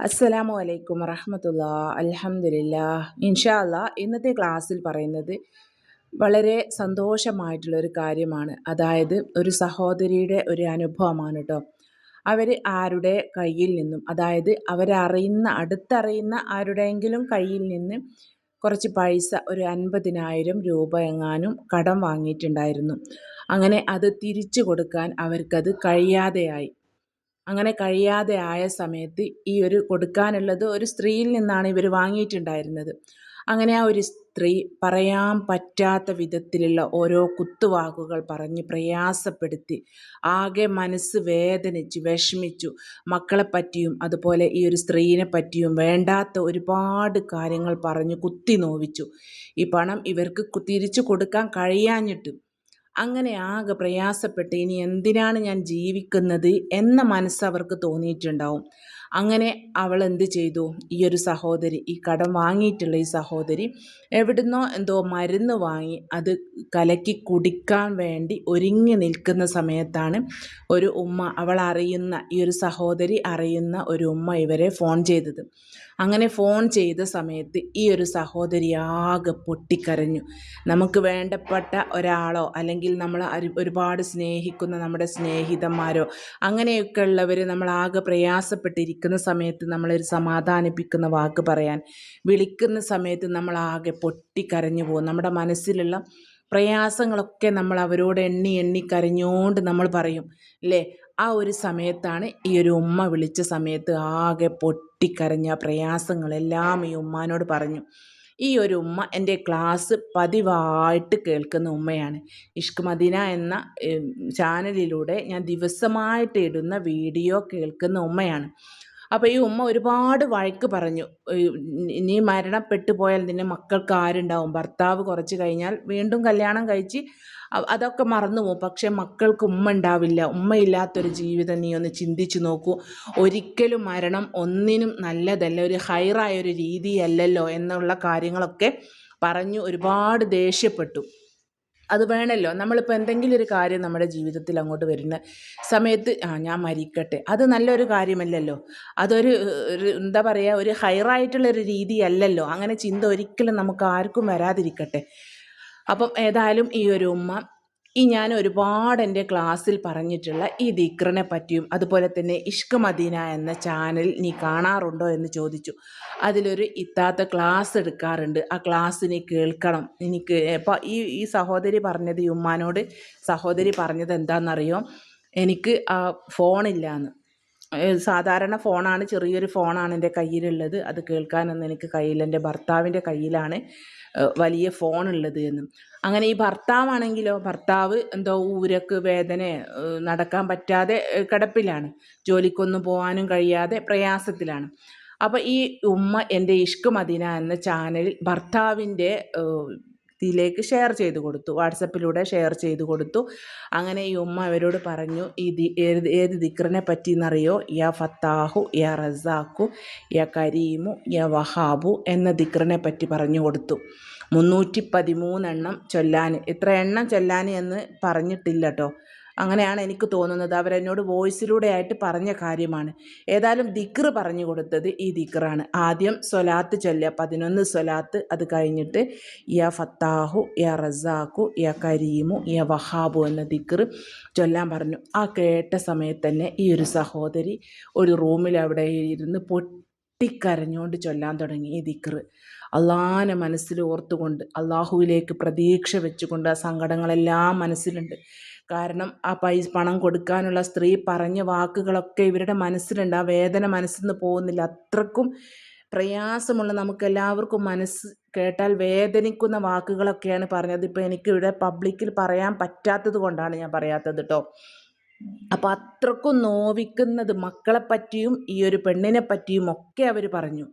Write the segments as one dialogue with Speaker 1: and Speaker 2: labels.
Speaker 1: അസ്സലാമു അലൈക്കും വറഹമത്തുള്ള. അലഹമില്ല ഇൻഷാല്ല ഇന്നത്തെ ക്ലാസ്സിൽ പറയുന്നത് വളരെ സന്തോഷമായിട്ടുള്ള ഒരു കാര്യമാണ്. അതായത് ഒരു സഹോദരിയുടെ ഒരു അനുഭവമാണ് കേട്ടോ അവർ ആരുടെ കയ്യിൽ നിന്നും അതായത് അവരറിയുന്ന അടുത്തറിയുന്ന ആരുടെയെങ്കിലും കയ്യിൽ നിന്ന് കുറച്ച് പൈസ ഒരു അൻപതിനായിരം രൂപ എങ്ങാനും കടം വാങ്ങിയിട്ടുണ്ടായിരുന്നു. അങ്ങനെ അത് തിരിച്ചു കൊടുക്കാൻ അവർക്കത് കഴിയാതെയായി. അങ്ങനെ കഴിയാതെ ആയ സമയത്ത് ഈ ഒരു കൊടുക്കാനുള്ളത് ഒരു സ്ത്രീയിൽ നിന്നാണ് ഇവർ വാങ്ങിയിട്ടുണ്ടായിരുന്നത്. അങ്ങനെ ആ ഒരു സ്ത്രീ പറയാൻ പറ്റാത്ത വിധത്തിലുള്ള ഓരോ കുത്തുവാക്കുകൾ പറഞ്ഞ് പ്രയാസപ്പെടുത്തി ആകെ മനസ്സ് വേദനിച്ച് വിഷമിച്ചു. മക്കളെ പറ്റിയും അതുപോലെ ഈ ഒരു സ്ത്രീയെ പറ്റിയും വേണ്ടാത്ത ഒരുപാട് കാര്യങ്ങൾ പറഞ്ഞ് കുത്തി നോവിച്ചു. ഈ പണം ഇവർക്ക് തിരിച്ചു കൊടുക്കാൻ കഴിയാഞ്ഞിട്ടും അങ്ങനെ ആകെ പ്രയാസപ്പെട്ട് ഇനി എന്തിനാണ് ഞാൻ ജീവിക്കുന്നത് എന്ന മനസ്സവർക്ക് തോന്നിയിട്ടുണ്ടാവും. അങ്ങനെ അവൾ എന്ത് ചെയ്തു? ഈ ഒരു സഹോദരി ഈ കടം വാങ്ങിയിട്ടുള്ള ഈ സഹോദരി എവിടുന്നോ എന്തോ മരുന്ന് വാങ്ങി അത് കലക്കി കുടിക്കാൻ വേണ്ടി ഒരുങ്ങി നിൽക്കുന്ന സമയത്താണ് ഒരു ഉമ്മ അവൾ അറിയുന്ന ഈ ഒരു സഹോദരി അറിയുന്ന ഒരു ഉമ്മ ഇവരെ ഫോൺ ചെയ്തത്. അങ്ങനെ ഫോൺ ചെയ്ത സമയത്ത് ഈ ഒരു സഹോദരി ആകെ പൊട്ടിക്കരഞ്ഞു. നമുക്ക് വേണ്ടപ്പെട്ട ഒരാളോ അല്ലെങ്കിൽ നമ്മൾ ഒരുപാട് സ്നേഹിക്കുന്ന നമ്മുടെ സ്നേഹിതന്മാരോ അങ്ങനെയൊക്കെ ഉള്ളവർ നമ്മളാകെ ആകെ പ്രയാസപ്പെട്ടിരിക്കുന്ന സമയത്ത് നമ്മളൊരു സമാധാനിപ്പിക്കുന്ന വാക്ക് പറയാൻ വിളിക്കുന്ന സമയത്ത് നമ്മൾ ആകെ പൊട്ടിക്കരഞ്ഞു പോകും. നമ്മുടെ മനസ്സിലുള്ള പ്രയാസങ്ങളൊക്കെ നമ്മൾ അവരോട് എണ്ണി എണ്ണി കരഞ്ഞുകൊണ്ട് നമ്മൾ പറയും അല്ലേ? ആ ഒരു സമയത്താണ് ഈ ഒരു ഉമ്മ വിളിച്ച സമയത്ത് ആകെ പൊട്ടിക്കരഞ്ഞ പ്രയാസങ്ങളെല്ലാം ഈ ഉമ്മാനോട് പറഞ്ഞു. ഈ ഒരു ഉമ്മ എന്റെ ക്ലാസ് പതിവായിട്ട് കേൾക്കുന്ന ഉമ്മയാണ്. ഇഷ്ക് മദീന എന്ന ചാനലിലൂടെ ഞാൻ ദിവസമായിട്ട് ഇടുന്ന വീഡിയോ കേൾക്കുന്ന ഉമ്മയാണ്. അപ്പോൾ ഈ ഉമ്മ ഒരുപാട് വഴക്ക് പറഞ്ഞു. നീ മരണപ്പെട്ടു പോയാൽ നിന്നെ മക്കൾക്ക് ആരുണ്ടാവും? ഭർത്താവ് കുറച്ച് കഴിഞ്ഞാൽ വീണ്ടും കല്യാണം കഴിച്ച് അതൊക്കെ മറന്നു പോകും പക്ഷേ മക്കൾക്ക് ഉമ്മ ഉണ്ടാവില്ല. ഉമ്മയില്ലാത്തൊരു ജീവിതം നീ ഒന്ന് ചിന്തിച്ചു നോക്കൂ. ഒരിക്കലും മരണം ഒന്നിനും നല്ലതല്ല. ഒരു ഹൈറായ ഒരു രീതിയല്ലല്ലോ എന്നുള്ള കാര്യങ്ങളൊക്കെ പറഞ്ഞു ഒരുപാട് ദേഷ്യപ്പെട്ടു. അത് വേണമല്ലോ നമ്മളിപ്പോൾ എന്തെങ്കിലും ഒരു കാര്യം നമ്മുടെ ജീവിതത്തിൽ അങ്ങോട്ട് വരുന്ന സമയത്ത് ആ ഞാൻ മരിക്കട്ടെ. അത് നല്ലൊരു കാര്യമല്ലല്ലോ. അതൊരു ഒരു എന്താ പറയുക ഒരു ഹയറായിട്ടുള്ളൊരു രീതിയല്ലല്ലോ. അങ്ങനെ ചിന്ത ഒരിക്കലും നമുക്ക് ആർക്കും വരാതിരിക്കട്ടെ. അപ്പം ഏതായാലും ഈ ഒരു ഉമ്മ ഈ ഞാൻ ഒരുപാട് എന്റെ ക്ലാസ്സിൽ പറഞ്ഞിട്ടുള്ള ഈ ദിക്റിനെ പറ്റിയും അതുപോലെ തന്നെ ഇഷ്ക മദീന എന്ന ചാനൽ നീ കാണാറുണ്ടോ എന്ന് ചോദിച്ചു. അതിലൊരു ഇത്താത്ത ക്ലാസ് എടുക്കാറുണ്ട്. ആ ക്ലാസ് നീ കേൾക്കണം. എനിക്ക് ഇപ്പോൾ ഈ ഈ സഹോദരി പറഞ്ഞത് ഉമ്മാനോട് സഹോദരി പറഞ്ഞത് എന്താണെന്നറിയോ എനിക്ക് ആ ഫോണില്ലാന്ന് സാധാരണ ഫോണാണ് ചെറിയൊരു ഫോണാണ് എന്റെ കയ്യിലുള്ളത്. അത് കേൾക്കാനൊന്നും എനിക്ക് കയ്യിൽ എന്റെ ഭർത്താവിന്റെ കയ്യിലാണ് വലിയ ഫോണുള്ളത് എന്നും. അങ്ങനെ ഈ ഭർത്താവാണെങ്കിലോ ഭർത്താവ് എന്തോ ഊരക്ക് വേദന നടക്കാൻ പറ്റാതെ കിടപ്പിലാണ്. ജോലിക്കൊന്നും പോകാനും കഴിയാതെ പ്രയാസത്തിലാണ്. അപ്പോൾ ഈ ഉമ്മ എന്റെ ഇഷ്ക് മദീന എന്ന ചാനലിൽ ഭർത്താവിന്റെ ഇതിലേക്ക് ഷെയർ ചെയ്ത് കൊടുത്തു. വാട്സപ്പിലൂടെ ഷെയർ ചെയ്ത് കൊടുത്തു. അങ്ങനെ ഈ ഉമ്മ അവരോട് പറഞ്ഞു ഈ ഏത് ഏത് ദിക്റിനെ പറ്റി എന്നറിയോ യാ ഫത്താഹു യാ റസാഖു യാ കരീമു യാ വഹാബു എന്ന ദിക്റിനെ പറ്റി പറഞ്ഞു കൊടുത്തു. മുന്നൂറ്റി പതിമൂന്നെണ്ണം ചൊല്ലാൻ ഇത്ര എണ്ണം ചൊല്ലാൻ എന്ന് പറഞ്ഞിട്ടില്ല കേട്ടോ അങ്ങനെയാണ് എനിക്ക് തോന്നുന്നത്. അവരെന്നോട് വോയിസിലൂടെ ആയിട്ട് പറഞ്ഞ കാര്യമാണ്. ഏതായാലും ദിക്ർ പറഞ്ഞു കൊടുത്തത് ഈ ദിക്റാണ്. ആദ്യം സ്വലാത്ത് ചൊല്ലുക. പതിനൊന്ന് സ്വലാത്ത് അത് കഴിഞ്ഞിട്ട് യ ഫത്താഹു യ റസാഖു യ കരീമു യ വഹാബു എന്ന ദിക്ർ ചൊല്ലാൻ പറഞ്ഞു. ആ കേട്ട സമയത്ത് തന്നെ ഈ ഒരു സഹോദരി ഒരു റൂമിൽ അവിടെ ഇരുന്ന് പൊട്ടിക്കരഞ്ഞുകൊണ്ട് ചൊല്ലാൻ തുടങ്ങി ഈ ദിക്ർ. അള്ളാഹാനെ മനസ്സിൽ ഓർത്തുകൊണ്ട് അള്ളാഹുവിലേക്ക് പ്രതീക്ഷ വെച്ചുകൊണ്ട് ആ സങ്കടങ്ങളെല്ലാം മനസ്സിലുണ്ട്. കാരണം ആ പൈസ പണം കൊടുക്കാനുള്ള സ്ത്രീ പറഞ്ഞ വാക്കുകളൊക്കെ ഇവരുടെ മനസ്സിലുണ്ട്. ആ വേദന മനസ്സിൽ നിന്ന് പോകുന്നില്ല. അത്രക്കും പ്രയാസമുള്ള നമുക്ക് എല്ലാവർക്കും മനസ്സ് കേട്ടാൽ വേദനിക്കുന്ന വാക്കുകളൊക്കെയാണ് പറഞ്ഞത്. ഇപ്പോൾ എനിക്ക് ഇവിടെ പബ്ലിക്കിൽ പറയാൻ പറ്റാത്തത് കൊണ്ടാണ് ഞാൻ പറയാത്തത് കേട്ടോ അപ്പോൾ അത്രക്കും നോവിക്കുന്നത് മക്കളെ പറ്റിയും ഈ ഒരു പെണ്ണിനെ പറ്റിയും ഒക്കെ അവർ പറഞ്ഞു.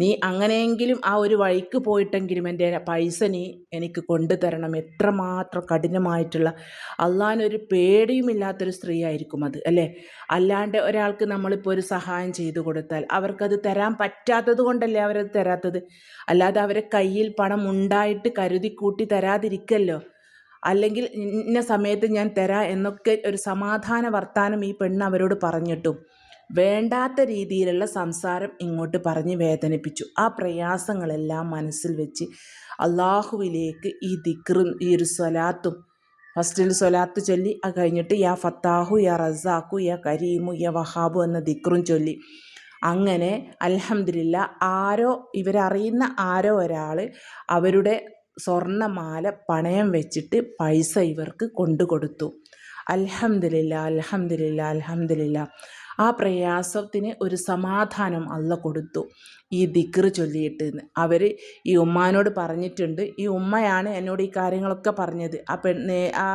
Speaker 1: നീ അങ്ങനെയെങ്കിലും ആ ഒരു വഴിക്ക് പോയിട്ടെങ്കിലും എന്റെ പൈസ നീ എനിക്ക് കൊണ്ടുതരണം. എത്രമാത്രം കഠിനമായിട്ടുള്ള അള്ളാനൊരു പേടിയുമില്ലാത്തൊരു സ്ത്രീ ആയിരിക്കും അത് അല്ലേ? അല്ലാണ്ട് ഒരാൾക്ക് നമ്മളിപ്പോൾ ഒരു സഹായം ചെയ്തു കൊടുത്താൽ അവർക്കത് തരാൻ പറ്റാത്തത് കൊണ്ടല്ലേ അവരത് തരാത്തത്? അല്ലാതെ അവരെ കയ്യിൽ പണം ഉണ്ടായിട്ട് കരുതി കൂട്ടി തരാതിരിക്കല്ലോ. അല്ലെങ്കിൽ ഇന്ന സമയത്ത് ഞാൻ തരാം എന്നൊക്കെ ഒരു സമാധാന വർത്താനം ഈ പെണ്ണ് അവരോട് പറഞ്ഞിട്ടും വേണ്ടാത്ത രീതിയിലുള്ള സംസാരം ഇങ്ങോട്ട് പറഞ്ഞ് വേദനിപ്പിച്ചു. ആ പ്രയാസങ്ങളെല്ലാം മനസ്സിൽ വെച്ച് അള്ളാഹുവിലേക്ക് ഈ ദിക്റും ഈ ഒരു സ്വലാത്തും ഫസ്റ്റിൽ സ്വലാത്ത് ചൊല്ലി അത് കഴിഞ്ഞിട്ട് യാ ഫത്താഹു യാ റസാഖു യാ കരീമു യാ വഹാബു എന്ന ദിക്റും ചൊല്ലി. അങ്ങനെ അലഹമില്ല ആരോ ഇവരറിയുന്ന ആരോ ഒരാൾ അവരുടെ സ്വർണമാല പണയം വെച്ചിട്ട് പൈസ ഇവർക്ക് കൊണ്ടു കൊടുത്തു അൽഹംദുലില്ല അൽഹംദുലില്ല അൽഹംദുലില്ല. ആ പ്രയാസത്തിന് ഒരു സമാധാനം അല്ല കൊടുത്തു. ഈ ദിക്റ് ചൊല്ലിയിട്ട് അവർ ഈ ഉമ്മാനോട് പറഞ്ഞിട്ടുണ്ട്. ഈ ഉമ്മയാണ് എന്നോട് ഈ കാര്യങ്ങളൊക്കെ പറഞ്ഞത്. ആ പെണ്ണ് ആ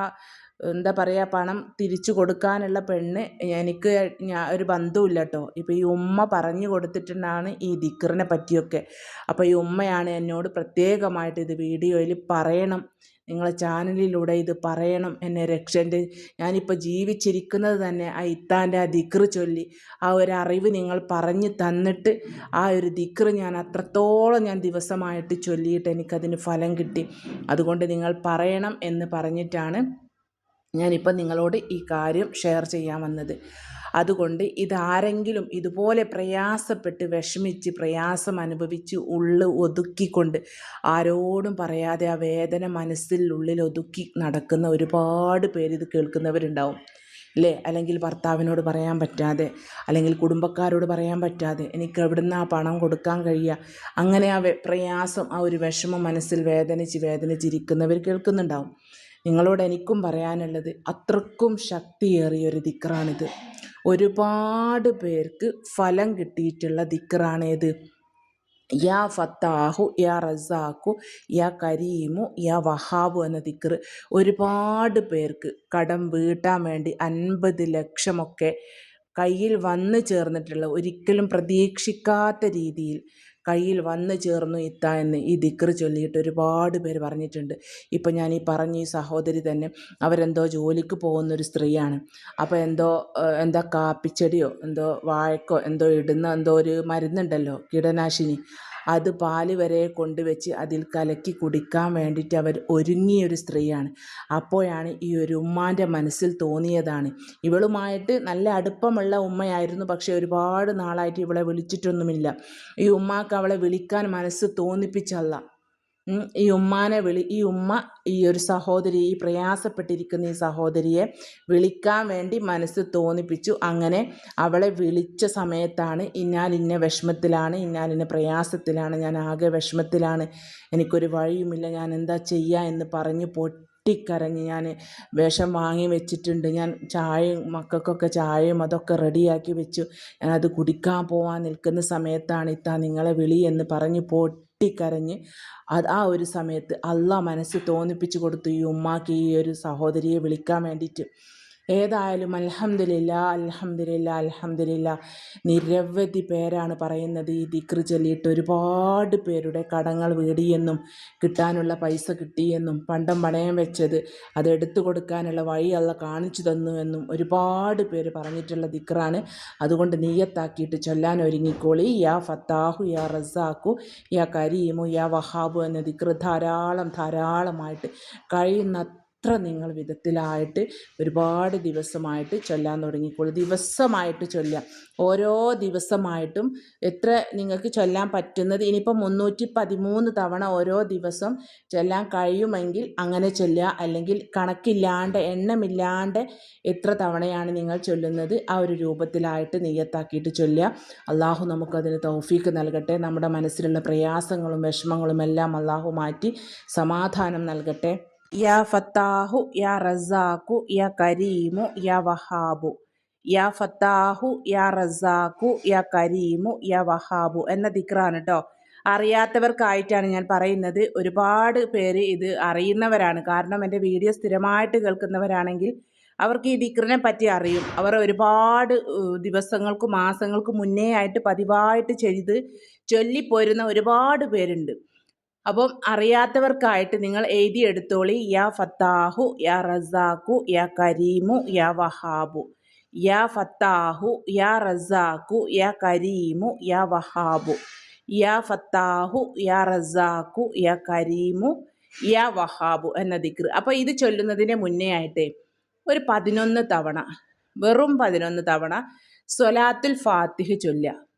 Speaker 1: എന്താ പറയുക പണം തിരിച്ചു കൊടുക്കാനുള്ള പെണ്ണ് എനിക്ക് ഞാൻ ഒരു ബന്ധവുമില്ല കേട്ടോ ഇപ്പോൾ ഈ ഉമ്മ പറഞ്ഞു കൊടുത്തിട്ടുണ്ടാണ് ഈ ദിക്കറിനെ പറ്റിയൊക്കെ. അപ്പോൾ ഈ ഉമ്മയാണ് എന്നോട് പ്രത്യേകമായിട്ട് ഇത് വീഡിയോയിൽ പറയണം. നിങ്ങളെ ചാനലിലൂടെ ഇത് പറയണം. എന്നെ രക്ഷന്റെ ഞാനിപ്പോൾ ജീവിച്ചിരിക്കുന്നത് തന്നെ ആ ഇത്താന്റെ ആ ദിക്റ് ചൊല്ലി. ആ ഒരു അറിവ് നിങ്ങൾ പറഞ്ഞു തന്നിട്ട് ആ ഒരു ദിക്റ് ഞാൻ അത്രത്തോളം ഞാൻ ദിവസമായിട്ട് ചൊല്ലിയിട്ട് എനിക്കതിന് ഫലം കിട്ടി. അതുകൊണ്ട് നിങ്ങൾ പറയണം എന്ന് പറഞ്ഞിട്ടാണ് ഞാനിപ്പോൾ നിങ്ങളോട് ഈ കാര്യം ഷെയർ ചെയ്യാൻ വന്നത്. അതുകൊണ്ട് ഇതാരെങ്കിലും ഇതുപോലെ പ്രയാസപ്പെട്ട് വിഷമിച്ച് പ്രയാസം അനുഭവിച്ച് ഉള്ളു ഒതുക്കിക്കൊണ്ട് ആരോടും പറയാതെ ആ വേദന മനസ്സിൽ ഉള്ളിൽ ഒതുക്കി നടക്കുന്ന ഒരുപാട് പേര് ഇത് കേൾക്കുന്നവരുണ്ടാവും. അല്ലേ അല്ലെങ്കിൽ ഭർത്താവിനോട് പറയാൻ പറ്റാതെ അല്ലെങ്കിൽ കുടുംബക്കാരോട് പറയാൻ പറ്റാതെ എനിക്ക് എവിടുന്ന് ആ പണം കൊടുക്കാൻ കഴിയുക? അങ്ങനെ ആ പ്രയാസം ആ ഒരു വിഷമം മനസ്സിൽ വേദനിച്ച് വേദനിച്ചിരിക്കുന്നവർ കേൾക്കുന്നുണ്ടാവും. നിങ്ങളോട് എനിക്കും പറയാനുള്ളത് അത്രക്കും ശക്തിയേറിയൊരു ദിക്റാണിത്. ഒരുപാട് പേർക്ക് ഫലം കിട്ടിയിട്ടുള്ള ദിക്റാണേത്. യാ ഫത്താഹു യാ റസാഖു യാ കരീമു യാ വഹാബു എന്ന ദിക്കർ ഒരുപാട് പേർക്ക് കടം വീട്ടാൻ വേണ്ടി അൻപത് ലക്ഷമൊക്കെ കയ്യിൽ വന്നു ചേർന്നിട്ടുള്ള ഒരിക്കലും പ്രതീക്ഷിക്കാത്ത രീതിയിൽ കയ്യിൽ വന്നു ചേർന്നു ഇത്ത എന്ന് ഈ ദിക്ർ ചൊല്ലിയിട്ട് ഒരുപാട് പേര് പറഞ്ഞിട്ടുണ്ട്. ഇപ്പം ഞാൻ ഈ പറഞ്ഞ ഈ സഹോദരി തന്നെ അവരെന്തോ ജോലിക്ക് പോകുന്നൊരു സ്ത്രീയാണ്. അപ്പോൾ എന്തോ എന്താ കാപ്പിച്ചെടിയോ എന്തോ വാഴക്കോ എന്തോ ഇടുന്ന എന്തോ ഒരു മരുന്നുണ്ടല്ലോ കീടനാശിനി. അത് പാൽ വരെ കൊണ്ടുവച്ച് അതിൽ കലക്കി കുടിക്കാൻ വേണ്ടിയിട്ട് അവർ ഒരുങ്ങിയൊരു സ്ത്രീയാണ്. അപ്പോഴാണ് ഈ ഒരു ഉമ്മാന്റെ മനസ്സിൽ തോന്നിയതാണ്. ഇവളുമായിട്ട് നല്ല അടുപ്പമുള്ള ഉമ്മയായിരുന്നു. പക്ഷേ ഒരുപാട് നാളായിട്ട് ഇവളെ വിളിച്ചിട്ടൊന്നുമില്ല. ഈ ഉമ്മാക്ക് അവളെ വിളിക്കാൻ മനസ്സ് തോന്നിപ്പിച്ചല്ല. ഈ ഉമ്മാനെ വിളി ഈ ഉമ്മ ഈ ഒരു സഹോദരി ഈ പ്രയാസപ്പെട്ടിരിക്കുന്ന ഈ സഹോദരിയെ വിളിക്കാൻ വേണ്ടി മനസ്സ് തോന്നിപ്പിച്ചു. അങ്ങനെ അവളെ വിളിച്ച സമയത്താണ് ഇന്നാൽ ഇന്ന വിഷമത്തിലാണ് ഇന്നാൽ ഇന്ന പ്രയാസത്തിലാണ് ഞാൻ ആകെ വിഷമത്തിലാണ് എനിക്കൊരു വഴിയുമില്ല ഞാൻ എന്താ ചെയ്യുക എന്ന് പറഞ്ഞ് പൊട്ടിക്കരഞ്ഞ് ഞാൻ വേഷം വാങ്ങി വെച്ചിട്ടുണ്ട്. ഞാൻ ചായയും മക്കൾക്കൊക്കെ ചായയും അതൊക്കെ റെഡിയാക്കി വെച്ചു. ഞാനത് കുടിക്കാൻ പോവാൻ നിൽക്കുന്ന സമയത്താണ് ഇത്താ നിങ്ങളെ വിളി എന്ന് പറഞ്ഞ് പൊട്ടി പൊട്ടിക്കരഞ്ഞ് അത് ആ ഒരു സമയത്ത് അള്ളാ മനസ്സ് തോന്നിപ്പിച്ചു കൊടുത്തു ഈ ഉമ്മാക്ക് ഈ ഒരു സഹോദരിയെ വിളിക്കാൻ വേണ്ടിയിട്ട് ഏതായാലും അൽഹംദുലില്ല അൽഹംദുലില്ല അൽഹംദുലില്ല. നിരവധി പേരാണ് പറയുന്നത് ഈ ദിക്ർ ചൊല്ലിയിട്ട് ഒരുപാട് പേരുടെ കടങ്ങൾ വീടിയെന്നും കിട്ടാനുള്ള പൈസ കിട്ടിയെന്നും പണ്ടം പണയം വെച്ചത് അത് എടുത്തു കൊടുക്കാനുള്ള വഴി അല്ല കാണിച്ചു തന്നു എന്നും ഒരുപാട് പേര് പറഞ്ഞിട്ടുള്ള ദിക്റാണ്. അതുകൊണ്ട് നീയത്താക്കിയിട്ട് ചൊല്ലാൻ ഒരുങ്ങിക്കോളി. യാ ഫത്താഹു യാ റസാഖു യാ കരീമു യാ വഹാബു എന്ന ദിക്ര ധാരാളം ധാരാളമായിട്ട് കഴിയുന്ന അത്ര നിങ്ങൾ വിധത്തിലായിട്ട് ഒരുപാട് ദിവസമായിട്ട് ചൊല്ലാൻ തുടങ്ങിക്കോളൂ. ദിവസമായിട്ട് ചൊല്ലാം ഓരോ ദിവസമായിട്ടും എത്ര നിങ്ങൾക്ക് ചൊല്ലാൻ പറ്റുന്നത്? ഇനിയിപ്പോൾ മുന്നൂറ്റി പതിമൂന്ന് തവണ ഓരോ ദിവസം ചൊല്ലാൻ കഴിയുമെങ്കിൽ അങ്ങനെ ചൊല്ലുക. അല്ലെങ്കിൽ കണക്കില്ലാണ്ട് എണ്ണമില്ലാണ്ട് എത്ര തവണയാണ് നിങ്ങൾ ചൊല്ലുന്നത്? ആ ഒരു രൂപത്തിലായിട്ട് നെയ്യത്താക്കിയിട്ട് ചൊല്ലുക. അള്ളാഹു നമുക്കതിന് തൗഫീക്ക് നൽകട്ടെ. നമ്മുടെ മനസ്സിലുള്ള പ്രയാസങ്ങളും വിഷമങ്ങളും എല്ലാം അള്ളാഹു മാറ്റി സമാധാനം നൽകട്ടെ. യാ ഫത്താഹു യാ റസാഖു യാ കരീമു യാ വഹാബു. യാ ഫത്താഹു യാ റസാഖു യാ കരീമു യാ വഹാബു എന്ന ദിക്റാണ് കേട്ടോ അറിയാത്തവർക്കായിട്ടാണ് ഞാൻ പറയുന്നത്. ഒരുപാട് പേര് ഇത് അറിയുന്നവരാണ്. കാരണം എന്റെ വീഡിയോ സ്ഥിരമായിട്ട് കേൾക്കുന്നവരാണെങ്കിൽ അവർക്ക് ഈ ദിക്റിനെ പറ്റി അറിയും. അവർ ഒരുപാട് ദിവസങ്ങൾക്കും മാസങ്ങൾക്കും മുന്നേ ആയിട്ട് പതിവായിട്ട് ചെയ്ത് ചൊല്ലിപ്പോരുന്ന ഒരുപാട് പേരുണ്ട്. അപ്പം അറിയാത്തവർക്കായിട്ട് നിങ്ങൾ എഴുതിയെടുത്തോളി. യാ ഫത്താഹു യാ റസാഖു യാ കരീമു യാ വഹാബു. യാ ഫത്താഹു യാ റസാഖു യാ കരീമു യാ വഹാബു. യാ ഫത്താഹു യാ റസാഖു യാ കരീമു യാ വഹാബു എന്ന ദിക്ർ. അപ്പോൾ ഇത് ചൊല്ലുന്നതിന് മുന്നേ ആയിട്ട് ഒരു പതിനൊന്ന് തവണ വെറും പതിനൊന്ന് തവണ സ്വലാത്തുൽ ഫാത്തിഹ് ചൊല്ലുക.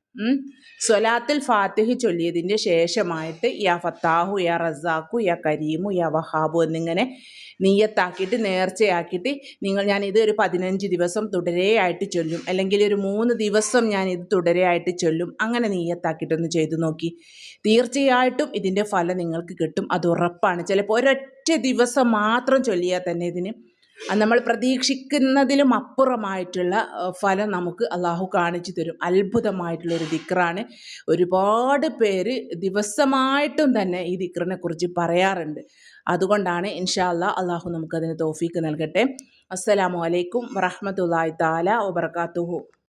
Speaker 1: സ്വലാത്തുൽ ഫാത്തിഹ് ചൊല്ലിയതിന്റെ ശേഷമായിട്ട് യാ ഫത്താഹു യാ റസാഖു യാ കരീമു യാ വഹാബു എന്നിങ്ങനെ നീയത്താക്കിയിട്ട് നേർച്ചയാക്കിയിട്ട് നിങ്ങൾ ഞാൻ ഇത് ഒരു പതിനഞ്ച് ദിവസം തുടരെയായിട്ട് ചൊല്ലും. അല്ലെങ്കിൽ ഒരു മൂന്ന് ദിവസം ഞാൻ ഇത് തുടരെയായിട്ട് ചൊല്ലും. അങ്ങനെ നീയത്താക്കിയിട്ടൊന്ന് ചെയ്തു നോക്കി. തീർച്ചയായിട്ടും ഇതിന്റെ ഫലം നിങ്ങൾക്ക് കിട്ടും. അത് ഉറപ്പാണ്. ചിലപ്പോൾ ഒരൊറ്റ ദിവസം മാത്രം ചൊല്ലിയാൽ തന്നെ ഇതിന് നമ്മൾ പ്രതീക്ഷിക്കുന്നതിലും അപ്പുറമായിട്ടുള്ള ഫലം നമുക്ക് അള്ളാഹു കാണിച്ചു തരും. അത്ഭുതമായിട്ടുള്ള ഒരു ദിക്റാണ്. ഒരുപാട് പേര് ദിവസമായിട്ടും തന്നെ ഈ ദിക്റിനെ കുറിച്ച് പറയാറുണ്ട്. അതുകൊണ്ടാണ് ഇൻഷാ അല്ലാ അള്ളാഹു നമുക്കതിന് തോഫീക്ക് നൽകട്ടെ. അസ്സലാമു അലൈക്കും വറഹ്മത്തുള്ളാഹി താല വബർക്കാത്തുഹു